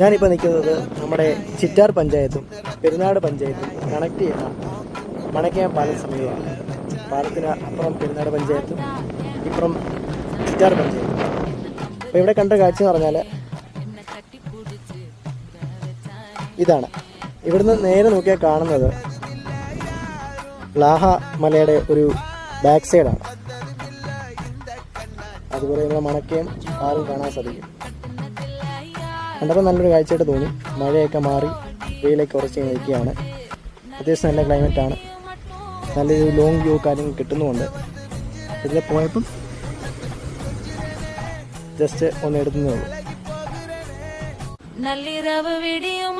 ഞാനിപ്പോൾ നിൽക്കുന്നത് നമ്മുടെ ചിറ്റാർ പഞ്ചായത്തും പെരുന്നാട് പഞ്ചായത്തും കണക്ട് ചെയ്യുന്ന മണക്കയം പാലം സമീപമാണ് പാലത്തിന് അപ്പുറം പെരുന്നാട് പഞ്ചായത്തും ഇപ്പുറം ചിറ്റാർ പഞ്ചായത്തും. അപ്പോൾ ഇവിടെ കണ്ട കാഴ്ച എന്ന് പറഞ്ഞാൽ ഇതാണ്. ഇവിടുന്ന് നേരെ നോക്കിയാൽ കാണുന്നത് ലാഹ മലയുടെ ഒരു ബാക്ക് സൈഡാണ്. അതുപോലെ നമ്മുടെ മണക്കയം ആരും കാണാൻ സാധിക്കും. കണ്ടപ്പോൾ നല്ലൊരു കാഴ്ചയായിട്ട് തോന്നി. മഴയൊക്കെ മാറി വെയിലൊക്കെ കുറച്ച് നിൽക്കുകയാണ്. അത്യാവശ്യം നല്ല ക്ലൈമറ്റാണ് നല്ലൊരു ലോങ് വ്യൂ കാര്യങ്ങൾ കിട്ടുന്നുമുണ്ട്. ഇതിൽ പോയപ്പം ജസ്റ്റ് ഒന്ന് എടുക്കുന്നേ ഉള്ളൂ. വിടിയും